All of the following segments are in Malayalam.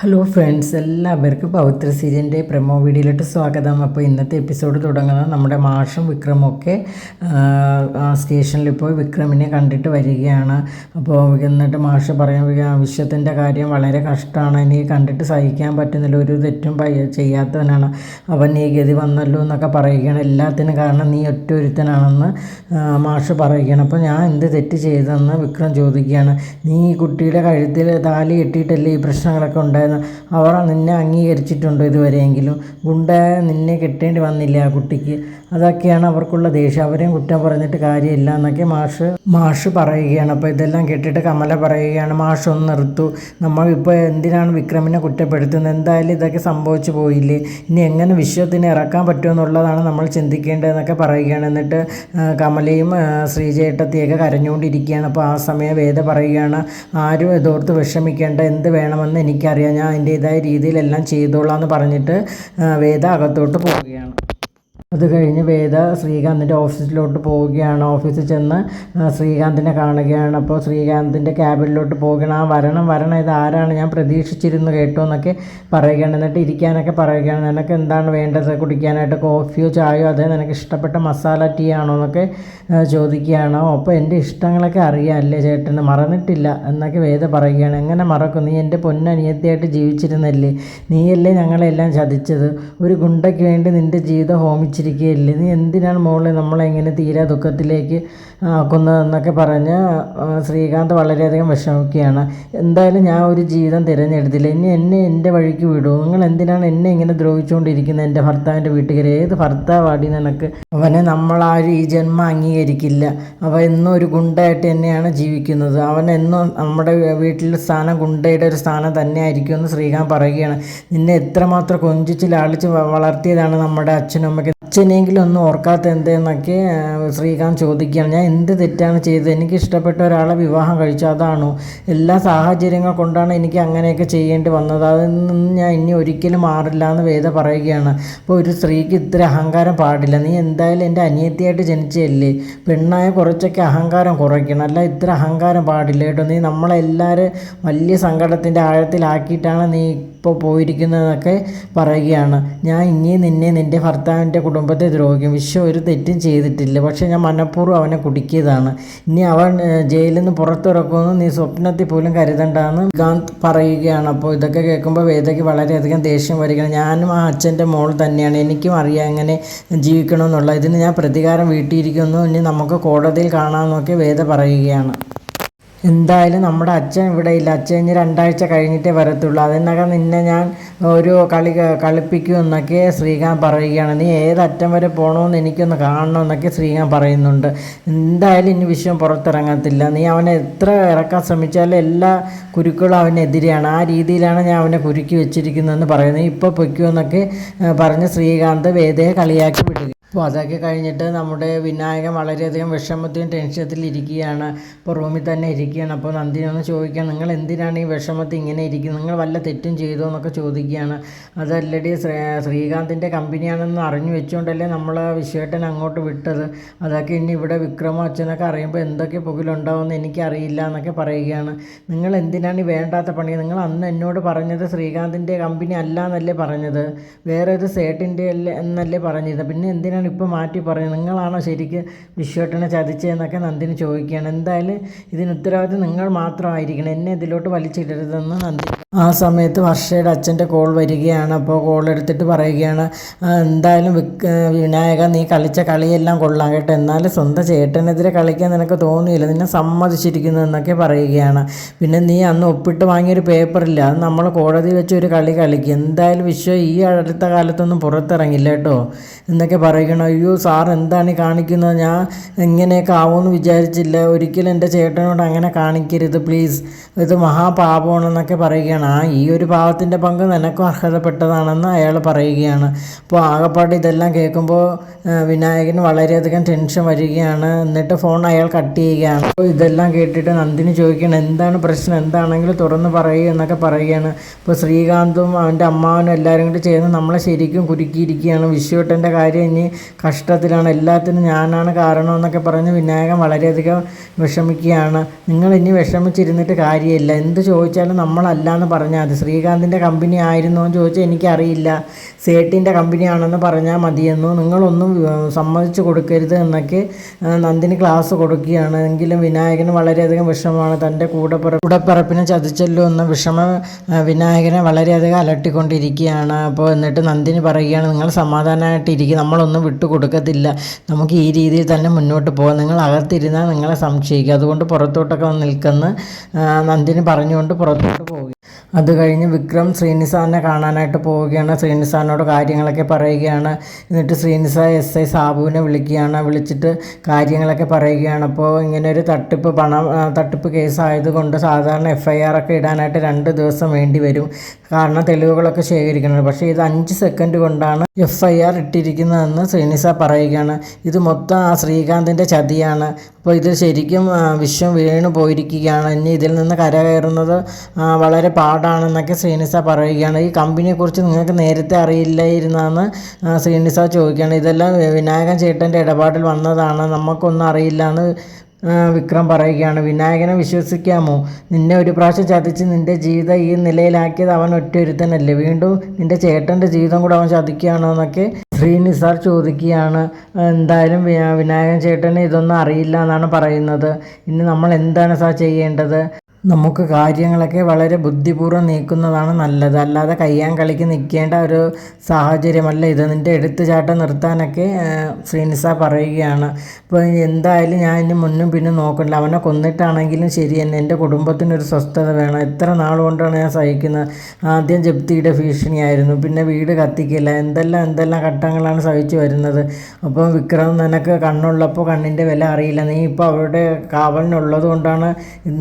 ഹലോ ഫ്രണ്ട്സ് എല്ലാവർക്കും പവിത്ര സീരിയന്റെ പ്രമോ വീഡിയോയിലോട്ട് സ്വാഗതം. അപ്പോൾ ഇന്നത്തെ എപ്പിസോഡ് തുടങ്ങുന്നത് നമ്മുടെ മാഷും വിക്രമൊക്കെ സ്റ്റേഷനിൽ പോയി വിക്രമിനെ കണ്ടിട്ട് വരികയാണ്. അപ്പോൾ എന്നിട്ട് മാഷ് പറയാൻ വിശ്വത്തിന്റെ കാര്യം വളരെ കഷ്ടമാണ്. എനിക്ക് കണ്ടിട്ട് സഹിക്കാൻ പറ്റുന്നില്ല. ഒരു തെറ്റും ചെയ്യാത്തവനാണ്. അവൻ നീ ഗതി വന്നല്ലോ എന്നൊക്കെ പറയുകയാണ്. എല്ലാത്തിനും കാരണം നീ ഒറ്റ ഒരുത്തനാണെന്ന് മാഷ് പറയുകയാണ്. അപ്പോൾ ഞാൻ എന്ത് തെറ്റ് ചെയ്തതെന്ന് വിക്രം ചോദിക്കുകയാണ്. നീ ഈ കുട്ടിയുടെ കഴുത്തിൽ താലി കെട്ടിയിട്ടല്ലേ ഈ പ്രശ്നങ്ങളൊക്കെ ഉണ്ടായിരുന്നു അവർ നിന്നെ അംഗീകരിച്ചിട്ടുണ്ടോ ഇതുവരെയെങ്കിലും. ഗുണ്ട നിന്നെ കെട്ടേണ്ടി വന്നില്ല ആ കുട്ടിക്ക്. അതൊക്കെയാണ് അവർക്കുള്ള ദേഷ്യം. അവരെയും കുറ്റം പറഞ്ഞിട്ട് കാര്യമില്ല എന്നൊക്കെ മാഷ് മാഷ് പറയുകയാണ്. അപ്പോൾ ഇതെല്ലാം കേട്ടിട്ട് കമല പറയുകയാണ് മാഷ് ഒന്ന് നിർത്തു. നമ്മളിപ്പോൾ എന്തിനാണ് വിക്രമിനെ കുറ്റപ്പെടുത്തുന്നത്? എന്തായാലും ഇതൊക്കെ സംഭവിച്ചു പോയില്ലേ? ഇനി എങ്ങനെ വിശ്വത്തിന് ഇറക്കാൻ പറ്റുമോ എന്നുള്ളതാണ് നമ്മൾ ചിന്തിക്കേണ്ടതെന്നൊക്കെ പറയുകയാണ്. എന്നിട്ട് കമലയും ശ്രീജേട്ടത്തിയൊക്കെ കരഞ്ഞുകൊണ്ടിരിക്കുകയാണ്. അപ്പോൾ ആ സമയം വേദ പറയുകയാണ് ആരും ഇതോർത്ത് വിഷമിക്കേണ്ട. എന്ത് വേണമെന്ന് എനിക്കറിയാം. ഞാൻ അതിന്റേതായ രീതിയിലെല്ലാം ചെയ്തോളാം എന്ന് പറഞ്ഞിട്ട് വേദ അകത്തോട്ട് പോവുകയാണ്. അത് കഴിഞ്ഞ് വേദ ശ്രീകാന്തിന്റെ ഓഫീസിലോട്ട് പോവുകയാണ്. ഓഫീസിൽ ചെന്ന് ശ്രീകാന്തിനെ കാണുകയാണ്. അപ്പോൾ ശ്രീകാന്തിന്റെ ക്യാബിനിലോട്ട് പോവുകയാണ്. ആ വരണം വരണം ഇത് ആരാണ്? ഞാൻ പ്രതീക്ഷിച്ചിരുന്നു കേട്ടോ എന്നൊക്കെ പറയുകയാണ്. എന്നിട്ട് ഇരിക്കാനൊക്കെ പറയുകയാണ്. നിനക്ക് എന്താണ് വേണ്ടത്? കുടിക്കാനായിട്ട് കോഫിയോ ചായയോ? അതേ നിനക്ക് ഇഷ്ടപ്പെട്ട മസാല ടീ ആണോ എന്നൊക്കെ ചോദിക്കുകയാണോ. അപ്പോൾ എന്റെ ഇഷ്ടങ്ങളൊക്കെ അറിയാമല്ലേ ചേട്ടന്? മറന്നിട്ടില്ല എന്നൊക്കെ വേദ പറയുകയാണ്. എങ്ങനെ മറക്കും? നീ എന്റെ പൊന്നനിയത്തിയായിട്ട് ജീവിച്ചിരുന്നല്ലേ? നീയല്ലേ ഞങ്ങളെല്ലാം ചതിച്ചത്? ഒരു ഗുണ്ടയ്ക്ക് വേണ്ടി നിന്റെ ജീവിതം ഹോമിച്ചിരിക്കുകയല്ലേ നീ എന്തിനാണ് മോളെ നമ്മളെ ഇങ്ങനെ തീരാ ദുഃഖത്തിലേക്ക് ആക്കുന്നതെന്നൊക്കെ പറഞ്ഞ് ആ, ശ്രീകാന്ത് വളരെയധികം വിഷമിക്കുകയാണ്. എന്തായാലും ഞാൻ ഒരു ജീവിതം തിരഞ്ഞെടുത്തില്ല. ഇനി എന്നെ എന്റെ വഴിക്ക് വിടൂ നിങ്ങൾ എന്തിനാണ് എന്നെ ഇങ്ങനെ ദ്രോഹിച്ചുകൊണ്ടിരിക്കുന്നത് എന്റെ ഭർത്താവിന്റെ വീട്ടുകാർ ഏത് ഭർത്താവാടി നിനക്ക്? അവനെ നമ്മളാരും ഈ ജന്മം അംഗീകരിക്കില്ല. അവൻ എന്നും ഒരു ഗുണ്ടയായിട്ട് തന്നെയാണ് ജീവിക്കുന്നത്. അവൻ എന്നും നമ്മുടെ വീട്ടിൽ സ്ഥാനം ഗുണ്ടയുടെ ഒരു സ്ഥാനം തന്നെ ആയിരിക്കും എന്ന് ശ്രീകാന്ത് പറയുകയാണ്. നിന്നെ എത്രമാത്രം കൊഞ്ചിച്ച് ലാളിച്ച് വളർത്തിയതാണ് നമ്മുടെ അച്ഛനും അമ്മയ്ക്ക്. അച്ഛനെങ്കിലും ഒന്നും ഓർക്കാത്ത എന്തെന്നൊക്കെ ശ്രീകാന്ത് ചോദിക്കുകയാണ്. ഞാൻ എന്ത് തെറ്റാണ് ചെയ്തത്? എനിക്ക് ഇഷ്ടപ്പെട്ട ഒരാളെ വിവാഹം കഴിച്ചു. അതാണോ. എല്ലാ സാഹചര്യങ്ങൾ കൊണ്ടാണ് എനിക്ക് അങ്ങനെയൊക്കെ ചെയ്യേണ്ടി വന്നത്. അതിൽ നിന്ന് ഞാൻ ഇനി ഒരിക്കലും മാറില്ല എന്ന് വേദ പറയുകയാണ്. അപ്പോൾ ഒരു സ്ത്രീക്ക് ഇത്ര അഹങ്കാരം പാടില്ല. നീ എന്തായാലും എന്റെ അനിയത്തിയായിട്ട് ജനിച്ചതല്ലേ? പെണ്ണായ കുറച്ചൊക്കെ അഹങ്കാരം കുറയ്ക്കണം. അല്ല ഇത്ര അഹങ്കാരം പാടില്ല കേട്ടോ. നീ നമ്മളെല്ലാവരും വലിയ സങ്കടത്തിന്റെ ആഴത്തിലാക്കിയിട്ടാണ് നീ ഇപ്പോൾ പോയിരിക്കുന്നതെന്നൊക്കെ പറയുകയാണ്. ഞാൻ ഇനി നിന്നെ നിന്റെ ഭർത്താവിന്റെ കുടുംബത്തെ ദ്രോഹിക്കും. വിശ്വ ഒരു തെറ്റും ചെയ്തിട്ടില്ല. പക്ഷേ ഞാൻ മനഃപൂർവം അവനെ കുടുക്കിയതാണ് ഇനി അവൻ ജയിലിൽ നിന്ന് പുറത്തിറക്കുമെന്ന് നീ സ്വപ്നത്തിൽ പോലും കരുതണ്ടെന്ന് ഗാന്ത് പറയുകയാണ്. അപ്പോൾ ഇതൊക്കെ കേൾക്കുമ്പോൾ വേദയ്ക്ക് വളരെയധികം ദേഷ്യം വരികയാണ്. ഞാനും ആ അച്ഛന്റെ മോൾ തന്നെയാണ്. എനിക്കും അറിയാം എങ്ങനെ ജീവിക്കണമെന്നുള്ള. ഇതിന് ഞാൻ പ്രതികാരം വീട്ടിയിരിക്കുന്നു. ഇനി നമുക്ക് കോടതിയിൽ കാണാമെന്നൊക്കെ വേദ പറയുകയാണ്. എന്തായാലും നമ്മുടെ അച്ഛൻ ഇവിടെ ഇല്ല. അച്ഛൻ ഇനി രണ്ടാഴ്ച കഴിഞ്ഞിട്ടേ വരത്തുള്ളൂ. അതിനകം നിന്നെ ഞാൻ ഒരു കളി കളിപ്പിക്കുമെന്നൊക്കെ ശ്രീകാന്ത് പറയുകയാണ്. നീ ഏതറ്റം വരെ പോകണമെന്ന് എനിക്കൊന്ന് കാണണമെന്നൊക്കെ ശ്രീകാന്ത് പറയുന്നുണ്ട്. എന്തായാലും ഇനി വിഷയം പുറത്തിറങ്ങത്തില്ല. നീ അവനെ എത്ര ഇറക്കാൻ ശ്രമിച്ചാലും എല്ലാ കുരുക്കളും അവനെതിരെയാണ് ആ രീതിയിലാണ് ഞാൻ അവനെ കുരുക്കി വെച്ചിരിക്കുന്നതെന്ന് പറയുന്നത്. ഇപ്പോൾ പൊയ്ക്കുമെന്നൊക്കെ പറഞ്ഞ് ശ്രീകാന്ത് വേദയെ കളിയാക്കി വിടുക അപ്പോൾ അതൊക്കെ കഴിഞ്ഞിട്ട് നമ്മുടെ വിനായകൻ വളരെയധികം വിഷമത്തിലും ടെൻഷനത്തിൽ ഇരിക്കുകയാണ്. ഇപ്പോൾ റൂമിൽ തന്നെ ഇരിക്കുകയാണ്. അപ്പോൾ നന്ദിനൊന്ന് ഒന്ന് ചോദിക്കാൻ നിങ്ങൾ എന്തിനാണ് ഈ വിഷമത്തിൽ ഇങ്ങനെ ഇരിക്കുന്നത്? നിങ്ങൾ വല്ല തെറ്റും ചെയ്തോ എന്നൊക്കെ ചോദിക്കുകയാണ്. അത് ശ്രീ ശ്രീകാന്തിന്റെ കമ്പനിയാണെന്ന് അറിഞ്ഞു വെച്ചുകൊണ്ടല്ലേ നമ്മൾ വിശ്വേട്ടൻ അങ്ങോട്ട് വിട്ടത്. അതൊക്കെ ഇനി ഇവിടെ വിക്രമോ അച്ഛനൊക്കെ അറിയുമ്പോൾ എന്തൊക്കെ പുകിലുണ്ടാവുമെന്ന് എനിക്കറിയില്ല എന്നൊക്കെ പറയുകയാണ്. നിങ്ങൾ എന്തിനാണ് ഈ വേണ്ടാത്ത പണി? നിങ്ങൾ അന്ന് എന്നോട് പറഞ്ഞത് ശ്രീകാന്തിന്റെ കമ്പനി അല്ല എന്നല്ലേ പറഞ്ഞത്? വേറെ ഒരു സേട്ടിന്റെ അല്ലേ എന്നല്ലേ പറഞ്ഞത് പിന്നെ എന്തിനാണ് ഇപ്പോൾ മാറ്റി പറഞ്ഞത് നിങ്ങളാണോ ശരിക്കും വിശ്വേട്ടനെ ചതിച്ചതെന്നൊക്കെ നന്ദിനി ചോദിക്കുകയാണ്. എന്തായാലും ഇതിന് ഉത്തരവാദിത്വം നിങ്ങൾ മാത്രമായിരിക്കണം. എന്നെ ഇതിലോട്ട് വലിച്ചിടരുതെന്ന് നന്ദി. ആ സമയത്ത് വർഷയുടെ അച്ഛന്റെ കോൾ വരികയാണ്. അപ്പോൾ കോൾ എടുത്തിട്ട് പറയുകയാണ് എന്തായാലും വിനായക നീ കളിച്ച കളിയെല്ലാം കൊള്ളാം കേട്ടോ. എന്നാലും സ്വന്തം ചേട്ടനെതിരെ കളിക്കാൻ നിനക്ക് തോന്നിയില്ല. നിന്നെ സമ്മതിച്ചിരിക്കുന്നു എന്നൊക്കെ പറയുകയാണ്. പിന്നെ നീ അന്ന് ഒപ്പിട്ട് വാങ്ങിയൊരു പേപ്പറില്ല അത് നമ്മൾ കോടതി വെച്ച് ഒരു കളി കളിക്കും. എന്തായാലും വിശ്വ ഈ അടുത്ത കാലത്തൊന്നും പുറത്തിറങ്ങില്ല കേട്ടോ. എന്നൊക്കെ പറയണം അയ്യോ സാർ എന്താണ് കാണിക്കുന്നത്? ഞാൻ ഇങ്ങനെയൊക്കെ ആവുമെന്ന് വിചാരിച്ചില്ല. ഒരിക്കലും എന്റെ ചേട്ടനോട് അങ്ങനെ കാണിക്കരുത് പ്ലീസ് ഇത് മഹാപാപമാണെന്നൊക്കെ പറയുകയാണ്. ആ ഈ ഒരു പാപത്തിന്റെ പങ്ക് നിനക്കും അർഹതപ്പെട്ടതാണെന്ന് അയാൾ പറയുകയാണ്. അപ്പോൾ ആകപ്പാട് ഇതെല്ലാം കേൾക്കുമ്പോൾ വിനായകന് വളരെയധികം ടെൻഷൻ വരികയാണ്. എന്നിട്ട് ഫോൺ അയാൾ കട്ട് ചെയ്യുകയാണ്. അപ്പോൾ ഇതെല്ലാം കേട്ടിട്ട് നന്ദിനി ചോദിക്കണം എന്താണ് പ്രശ്നം? എന്താണെങ്കിലും തുറന്ന് പറയുക എന്നൊക്കെ പറയുകയാണ്. ഇപ്പോൾ ശ്രീകാന്തും അവന്റെ അമ്മാവനും എല്ലാവരും കൂടി ചേർന്ന് നമ്മളെ ശരിക്കും കുരുക്കിയിരിക്കുകയാണ്. വിശ്വട്ടന്റെ കാര്യം ഇനി കഷ്ടത്തിലാണ്. എല്ലാത്തിനും ഞാനാണ് കാരണം എന്നൊക്കെ പറഞ്ഞ് വിനായകൻ വളരെയധികം വിഷമിക്കുകയാണ്. നിങ്ങൾ ഇനി വിഷമിച്ചിരുന്നിട്ട് കാര്യമില്ല. എന്ത് ചോദിച്ചാലും നമ്മളല്ല എന്ന് പറഞ്ഞാൽ മതി. ശ്രീകാന്തിന്റെ കമ്പനി ആയിരുന്നോ എന്ന് ചോദിച്ചാൽ എനിക്കറിയില്ല. സേട്ടിന്റെ കമ്പനിയാണെന്ന് പറഞ്ഞാൽ മതിയെന്നു. നിങ്ങളൊന്നും സമ്മതിച്ചു കൊടുക്കരുത് എന്നൊക്കെ നന്ദിനി ക്ലാസ് കൊടുക്കുകയാണ്. എങ്കിലും വിനായകന് വളരെയധികം വിഷമമാണ്. തന്റെ കൂടപ്പിറ കൂടപ്പിറപ്പിനെ ചതിച്ചല്ലോ എന്ന വിഷമം വിനായകനെ വളരെയധികം അലട്ടിക്കൊണ്ടിരിക്കുകയാണ്. അപ്പോൾ എന്നിട്ട് നന്ദിനി പറയുകയാണ് നിങ്ങൾ സമാധാനമായിട്ടിരിക്കും. നമ്മളൊന്നും വിട്ടു കൊടുക്കത്തില്ല നമുക്ക് ഈ രീതിയിൽ തന്നെ മുന്നോട്ട് പോകാം. നിങ്ങൾ അകത്തിരുന്നാൽ നിങ്ങളെ സംശയിക്കുക അതുകൊണ്ട് പുറത്തോട്ടൊക്കെ നിൽക്കുന്ന നന്ദിനി പറഞ്ഞുകൊണ്ട് പുറത്തോട്ട് പോകുക അത് കഴിഞ്ഞ് വിക്രം ശ്രീനിസാറിനെ കാണാനായിട്ട് പോവുകയാണ്. ശ്രീനിസാറിനോട് കാര്യങ്ങളൊക്കെ പറയുകയാണ്. എന്നിട്ട് ശ്രീനിസ എസ് ഐ സാബുവിനെ വിളിക്കുകയാണ്. വിളിച്ചിട്ട് കാര്യങ്ങളൊക്കെ പറയുകയാണ്. അപ്പോൾ ഇങ്ങനെ ഒരു തട്ടിപ്പ് പണം തട്ടിപ്പ് കേസായതുകൊണ്ട് സാധാരണ എഫ് ഐ ആർ ഒക്കെ ഇടാനായിട്ട് രണ്ട് ദിവസം വേണ്ടി വരും. കാരണം തെളിവുകളൊക്കെ ശേഖരിക്കുന്നത് പക്ഷേ ഇത് അഞ്ച് സെക്കൻഡ് കൊണ്ടാണ് എഫ് ഐ ആർ ഇട്ടിരിക്കുന്നതെന്ന് ശ്രീനിസ പറയുകയാണ്. ഇത് മൊത്തം ആ ശ്രീകാന്തിന്റെ ചതിയാണ്. അപ്പോൾ ഇത് ശരിക്കും വിശ്വം വീണ് പോയിരിക്കുകയാണ് ഇനി ഇതിൽ നിന്ന് കരകയറുന്നത് വളരെ വളരെ പാടാണെന്നൊക്കെ ശ്രീനിസ പറയുകയാണ്. ഈ കമ്പനിയെക്കുറിച്ച് നിങ്ങൾക്ക് നേരത്തെ അറിയില്ലായിരുന്നെന്ന് ശ്രീനിസ ചോദിക്കുകയാണ്. ഇതെല്ലാം വിനായകൻ ചേട്ടന്റെ ഇടപാടിൽ വന്നതാണ്. നമുക്കൊന്നും അറിയില്ല എന്ന് വിക്രം പറയുകയാണ്. വിനായകനെ വിശ്വസിക്കാമോ? നിന്നെ ഒരു പ്രാവശ്യം ചതിച്ച് നിന്റെ ജീവിതം ഈ നിലയിലാക്കിയത് അവൻ ഒറ്റൊരുത്തനല്ലേ വീണ്ടും നിന്റെ ചേട്ടന്റെ ജീവിതം കൂടെ അവൻ ചതിക്കുകയാണോ എന്നൊക്കെ ശ്രീനിസാർ ചോദിക്കുകയാണ്. എന്തായാലും വിനായകൻ ചേട്ടന് ഇതൊന്നും അറിയില്ല എന്നാണ് പറയുന്നത്. ഇനി നമ്മൾ എന്താണ് സാർ ചെയ്യേണ്ടത്? നമുക്ക് കാര്യങ്ങളൊക്കെ വളരെ ബുദ്ധിപൂർവം നീക്കുന്നതാണ് നല്ലത്. അല്ലാതെ കയ്യാൻ കളിക്ക് നിൽക്കേണ്ട ഒരു സാഹചര്യമല്ല ഇത്. നിന്റെ എടുത്തുചാട്ടം നിർത്താനൊക്കെ ശ്രീനിസ പറയുകയാണ്. അപ്പോൾ എന്തായാലും ഞാൻ ഇനി മുന്നും പിന്നും നോക്കണ്ട. അവനെ കൊന്നിട്ടാണെങ്കിലും ശരി തന്നെ എന്റെ കുടുംബത്തിനൊരു സ്വസ്ഥത വേണം. എത്ര നാൾ കൊണ്ടാണ് ഞാൻ സഹിക്കുന്നത്? ആദ്യം ജപ്തിയുടെ ഭീഷണിയായിരുന്നു. പിന്നെ വീട് കത്തിക്കില്ല. എന്തെല്ലാം എന്തെല്ലാം ഘട്ടങ്ങളാണ് സഹിച്ചു വരുന്നത്? അപ്പോൾ വിക്രം നിനക്ക് കണ്ണുള്ളപ്പോൾ കണ്ണിന്റെ വില അറിയില്ല. നീ ഇപ്പോൾ അവരുടെ കാവലിനുള്ളത് കൊണ്ടാണ്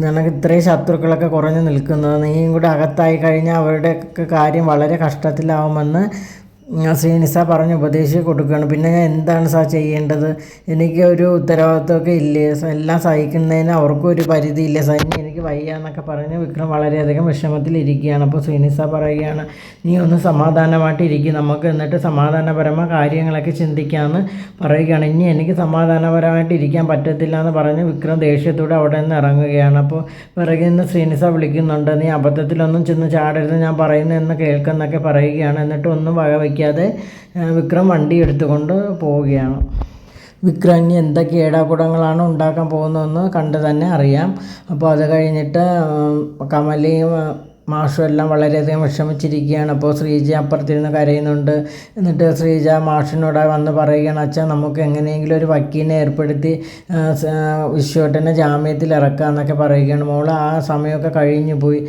നിനക്ക് ഇത്രയും ശത്രുക്കളൊക്കെ കുറഞ്ഞു നിൽക്കുന്നത്. നീയും കൂടെ അകത്തായി കഴിഞ്ഞാൽ അവരുടെയൊക്കെ കാര്യം വളരെ കഷ്ടത്തിലാവുമെന്ന് ശ്രീനിസ പറഞ്ഞ് ഉപദേശിച്ച് കൊടുക്കുകയാണ്. പിന്നെ ഞാൻ എന്താണ് സാർ ചെയ്യേണ്ടത്? എനിക്ക് ഒരു ഉത്തരവാദിത്വമൊക്കെ ഇല്ലേ? എല്ലാം സഹിക്കുന്നതിന് അവർക്കും ഒരു പരിധിയില്ല ഇനി എനിക്ക് വയ്യ എന്നൊക്കെ പറഞ്ഞ് വിക്രം വളരെയധികം വിഷമത്തിലിരിക്കുകയാണ് അപ്പോൾ ശ്രീനിസ പറയുകയാണ് നീ ഒന്ന് സമാധാനമായിട്ട് ഇരിക്കും. നമുക്ക് എന്നിട്ട് സമാധാനപരമായ കാര്യങ്ങളൊക്കെ ചിന്തിക്കാമെന്ന് പറയുകയാണ്. ഇനി എനിക്ക് സമാധാനപരമായിട്ട് ഇരിക്കാൻ പറ്റത്തില്ല എന്ന് പറഞ്ഞ് വിക്രം ദേഷ്യത്തോടെ അവിടെ നിന്ന് ഇറങ്ങുകയാണ്. അപ്പോൾ പിറകിൽ നിന്ന് ശ്രീനിസ വിളിക്കുന്നുണ്ട് നീ അബദ്ധത്തിലൊന്നും ചെന്ന് ചാടരുത്. ഞാൻ പറയുന്നതെന്ന് കേൾക്കുന്നൊക്കെ പറയുകയാണ്. എന്നിട്ട് ഒന്നും വകവയ്ക്കാതെ ആ, വിക്രം വണ്ടി എടുത്തുകൊണ്ട് പോവുകയാണ്. വിക്രം ഇനി എന്തൊക്കെ ഏടാകുടങ്ങളാണ് ഉണ്ടാക്കാൻ പോകുന്നതെന്ന് കണ്ട് തന്നെ അറിയാം. അപ്പോൾ അത് കഴിഞ്ഞിട്ട് കമലയും മാഷും എല്ലാം വളരെയധികം വിഷമിച്ചിരിക്കുകയാണ്. അപ്പോൾ ശ്രീജ അപ്പുറത്തിരുന്ന് കരയുന്നുണ്ട്. എന്നിട്ട് ശ്രീജ മാഷിനോട് വന്ന് പറയുകയാണ് അച്ഛൻ നമുക്ക് എങ്ങനെയെങ്കിലും ഒരു വക്കീലിനെ ഏർപ്പെടുത്തി വിശ്വട്ടനെ ജാമ്യത്തിൽ ഇറക്കുക എന്നൊക്കെ പറയുകയാണ്. മോൾ ആ സമയമൊക്കെ കഴിഞ്ഞു പോയി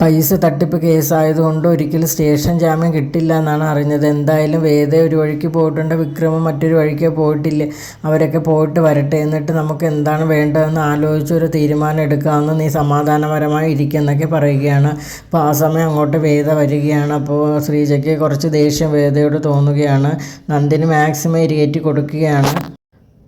പൈസ തട്ടിപ്പ് കേസായതുകൊണ്ട് ഒരിക്കലും സ്റ്റേഷൻ ജാമ്യം കിട്ടില്ല എന്നാണ് അറിഞ്ഞത്. എന്തായാലും വേദ ഒരു വഴിക്ക് പോയിട്ടുണ്ട് വിക്രമം മറ്റൊരു വഴിക്ക് പോയിട്ടില്ല. അവരൊക്കെ പോയിട്ട് വരട്ടെ. എന്നിട്ട് നമുക്ക് എന്താണ് വേണ്ടതെന്ന് ആലോചിച്ച് ഒരു തീരുമാനം എടുക്കാമെന്ന് നീ സമാധാനപരമായി ഇരിക്കുന്നൊക്കെ പറയുകയാണ്. അപ്പോൾ ആ സമയം അങ്ങോട്ട് വേദ വരികയാണ്. അപ്പോൾ ശ്രീജയ്ക്ക് കുറച്ച് ദേഷ്യം വേദയോട് തോന്നുകയാണ്. നന്ദിന് മാക്സിമം ഇരിയേറ്റി കൊടുക്കുകയാണ്.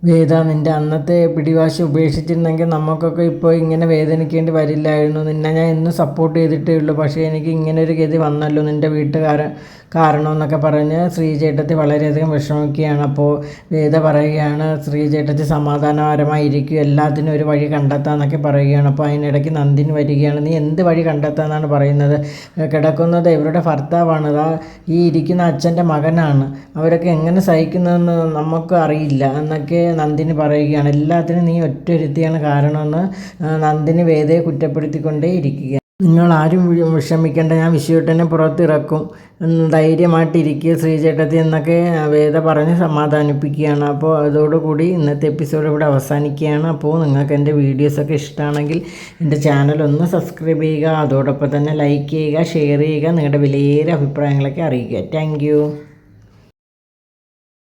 വേദ നിന്റെ അന്നത്തെ പിടിവാശി ഉപേക്ഷിച്ചിരുന്നെങ്കിൽ നമുക്കൊക്കെ ഇപ്പോൾ ഇങ്ങനെ വേദനിക്കേണ്ടി വരില്ലായിരുന്നു. നിന്നെ ഞാൻ എന്നും സപ്പോർട്ട് ചെയ്തിട്ടേ ഉള്ളൂ. പക്ഷേ എനിക്ക് ഇങ്ങനെ ഒരു ഗതി വന്നല്ലോ നിന്റെ വീട്ടുകാരൻ കാരണം എന്നൊക്കെ പറഞ്ഞ് ശ്രീചേട്ടത്തി വളരെയധികം വിഷമിക്കുകയാണ്. അപ്പോൾ വേദ പറയുകയാണ് ശ്രീചേട്ടത്തി സമാധാനപരമായി ഇരിക്കും എല്ലാത്തിനും ഒരു വഴി കണ്ടെത്താമെന്നൊക്കെ പറയുകയാണ്. അപ്പോൾ അതിനിടയ്ക്ക് നന്ദിനി വരികയാണ്. നീ എന്ത് വഴി കണ്ടെത്താമെന്നാണ് പറയുന്നത്? കിടക്കുന്നത് ഇവരുടെ ഭർത്താവാണ്. അതാ ഈ ഇരിക്കുന്ന അച്ഛന്റെ മകനാണ്. അവരൊക്കെ എങ്ങനെ സഹിക്കുന്നതെന്ന് നമുക്ക് അറിയില്ല എന്നൊക്കെ നന്ദിനി പറയുകയാണ് എല്ലാത്തിനും നീ ഒറ്റൊരുത്തിയാണ് കാരണമെന്ന് നന്ദിനി വേദയെ കുറ്റപ്പെടുത്തിക്കൊണ്ടേ ഇരിക്കുക നിങ്ങൾ ആരും വിഷമിക്കേണ്ട ഞാൻ വിശ്വട്ടനെ പുറത്തിറക്കും. ധൈര്യമായിട്ടിരിക്കുക ശ്രീചേട്ടത്തി എന്നൊക്കെ വേദ പറഞ്ഞ് സമാധാനിപ്പിക്കുകയാണ്. അപ്പോൾ അതോടുകൂടി ഇന്നത്തെ എപ്പിസോഡ് ഇവിടെ അവസാനിക്കുകയാണ്. അപ്പോൾ നിങ്ങൾക്ക് എന്റെ വീഡിയോസൊക്കെ ഇഷ്ടമാണെങ്കിൽ എന്റെ ചാനൽ ഒന്ന് സബ്സ്ക്രൈബ് ചെയ്യുക അതോടൊപ്പം തന്നെ ലൈക്ക് ചെയ്യുക ഷെയർ ചെയ്യുക നിങ്ങളുടെ വിലയേറെ അഭിപ്രായങ്ങളൊക്കെ അറിയിക്കുക. താങ്ക്